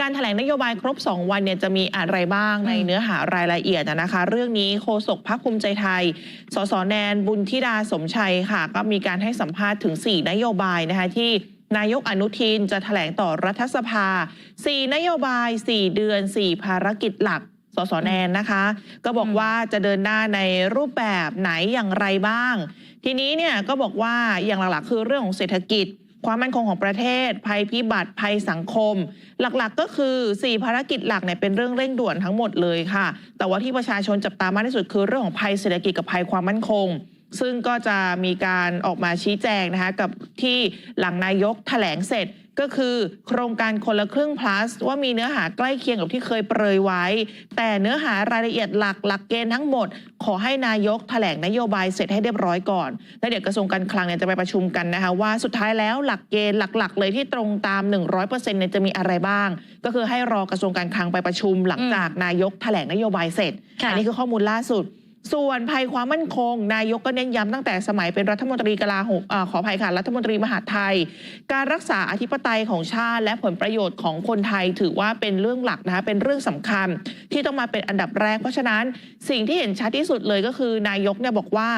การแถลงนโยบายครบ 2 วันเนี่ยจะมีอะไรบ้างในเนื้อหารายละเอียดอะนะคะ เรื่องนี้โฆษกพักภูมิใจไทย สสแนนบุญธิดาสมชัยค่ะ ก็มีการให้สัมภาษณ์ถึง 4 นโยบายนะคะที่นายกอนุทินจะแถลงต่อรัฐสภา 4 นโยบาย 4 เดือน 4 ภารกิจหลักสสแนนนะคะ ก็บอกว่าจะเดินหน้าในรูปแบบไหนอย่างไรบ้าง ทีนี้เนี่ยก็บอกว่าอย่างหลักๆ คือเรื่องของเศรษฐกิจ ความมั่นคงของประเทศ ภัยพิบัติภัยสังคม หลักๆ ก็คือ 4 ภารกิจหลักเนี่ยเป็นเรื่องเร่งด่วนทั้งหมดเลยค่ะ แต่ว่าที่ประชาชนจับตามากที่สุดคือเรื่องของภัยเศรษฐกิจกับภัยความมั่นคง ซึ่งก็จะมีการออกมาชี้แจงนะคะกับที่หลังนายกแถลงเสร็จก็คือโครงการคนละครึ่ง plus ว่ามีเนื้อหาใกล้เคียงกับที่เคยเปรยไว้ แต่เนื้อหารายละเอียดหลักหลักเกณฑ์ทั้งหมด ขอให้นายกแถลงนโยบายเสร็จให้เรียบร้อยก่อน แล้วเดี๋ยวกระทรวงการคลังเนี่ยจะไปประชุมกันนะคะว่าสุดท้ายแล้วหลักเกณฑ์หลัก ๆ เลยที่ตรงตาม 100%เนี่ยจะมีอะไรบ้าง ก็คือให้รอกระทรวงการคลังไปประชุมหลังจากนายกแถลงนโยบายเสร็จค่ะอันนี้คือข้อมูลล่าสุด ส่วนภัยความมั่นคง นายกก็เน้นย้ำตั้งแต่สมัยเป็นรัฐมนตรีกลาโหมขออภัยค่ะรัฐมนตรีมหาไทย การรักษาอธิปไตยของชาติ และผลประโยชน์ของคนไทยถือว่าเป็นเรื่องหลักนะคะเป็นเรื่องสำคัญที่ต้องมาเป็นอันดับแรก เพราะฉะนั้นสิ่งที่เห็นชัดที่สุดเลยก็คือนายกเนี่ยบอกว่า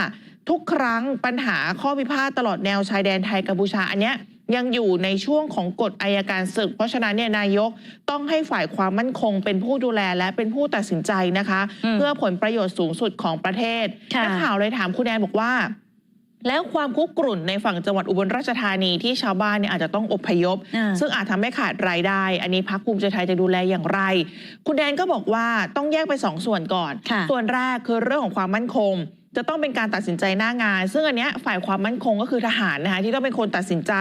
ทุกครั้งปัญหาข้อพิพาทตลอดแนวชายแดนไทยกัมพูชาอันเนี้ย ยังอยู่ในช่วงของกฎอายการศึก เพราะฉะนั้นเนี่ยนายกต้องให้ฝ่ายความมั่นคงเป็นผู้ดูแลและเป็นผู้ตัดสินใจนะคะอืมเพื่อผลประโยชน์สูงสุดของประเทศค่ะนักข่าวเลยถามคุณแอนบอกว่าแล้วความคุกรุ่นในฝั่งจังหวัดอุบลราชธานีที่ชาวบ้านเนี่ยอาจจะต้องอพยพอ่าซึ่งอาจทำให้ขาดรายได้ อันนี้พักภูมิใจไทยจะดูแลอย่างไร คุณแดนก็บอกว่าต้องแยกไปสองส่วนก่อนค่ะส่วนแรกคือเรื่องของความมั่นคง จะต้องเป็นการตัดสินใจหน้างาน ซึ่งอันเนี้ยฝ่ายความมั่นคงก็คือทหารนะคะที่ต้องเป็นคนตัดสินใจ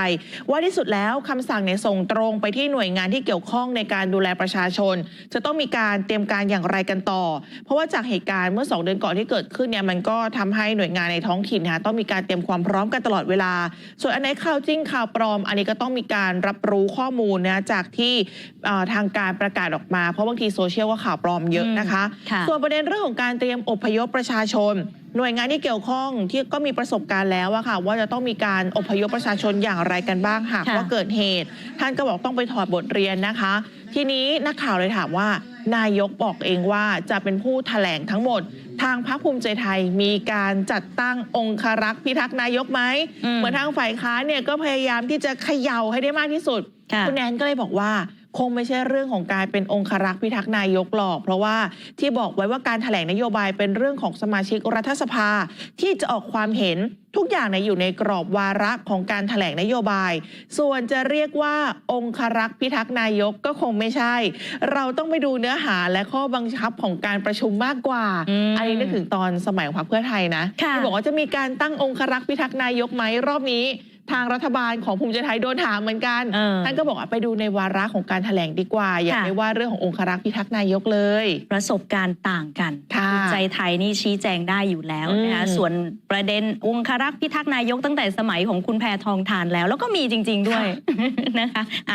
ว่าที่สุดแล้วคำสั่งเนี่ยส่งตรงไปที่หน่วยงานที่เกี่ยวข้องในการดูแลประชาชน จะต้องมีการเตรียมการอย่างไรกันต่อ เพราะว่าจากเหตุการณ์เมื่อสองเดือนก่อนที่เกิดขึ้นเนี่ยมันก็ทำให้หน่วยงานในท้องถิ่นนะคะต้องมีการเตรียมความพร้อมกันตลอดเวลา ส่วนอันไหนข่าวจริงข่าวปลอม อันนี้ก็ต้องมีการรับรู้ข้อมูลนะจากที่เอ่อทางการประกาศออกมาเพราะบางทีโซเชียลว่าข่าวปลอมเยอะนะคะ ค่ะ ส่วนประเด็นเรื่องของการเตรียมอพยพประชาชน หน่วยงานที่เกี่ยวข้องที่ก็มีประสบการณ์แล้วอะค่ะ ว่าจะต้องมีการอพยพประชาชนอย่างไรกันบ้างหากค่ะว่าเกิดเหตุ ท่านก็บอกต้องไปถอดบทเรียนนะคะ ทีนี้นักข่าวเลยถามว่า นายกบอกเองว่าจะเป็นผู้แถลงทั้งหมด ทางพรรคภูมิใจไทยมีการจัดตั้งองครักษ์พิทักษ์นายกไหมอืมเหมือนทางฝ่ายค้านเนี่ยก็พยายามที่จะเขย่าให้ได้มากที่สุดค่ะณแนนก็เลยบอกว่า คงไม่ใช่เรื่องของการเป็นองครักษ์พิทักษ์นายกหรอก เพราะว่าที่บอกไว้ว่าการถแถลงนโยบายเป็นเรื่องของสมาชิกรัฐสภา ที่จะออกความเห็นทุกอย่างในยอยู่ในกรอบวาระของการถแถลงนโยบาย ส่วนจะเรียกว่าองครักษ์พิทักษ์นายกก็คงไม่ใช่ เราต้องไปดูเนื้อหาและข้อบังคับของการประชุมมากกว่าอืมอันนี้นึกถึงตอนสมัยของพรรคเพื่อไทยนะค่ะที่บอกว่าจะมีการตั้งองครักษ์พิทักษ์นายกไหมรอบนี้ ทางรัฐบาลของภูมิใจไทยโดนถามเหมือนกัน เออ ท่านก็บอกว่าไปดูในวาระของการแถลงดีกว่า อย่าค่ะ ไปว่าเรื่องขององครักษ์พิทักษ์นายกเลย ประสบการณ์ต่างกันค่ะภูมิใจไทยนี่ชี้แจงได้อยู่แล้วนะคะอืมส่วนประเด็นองครักษ์พิทักษ์นายกตั้งแต่สมัยของคุณแพทองทานแล้ว แล้วก็มีจริง ๆด้วยนะคะ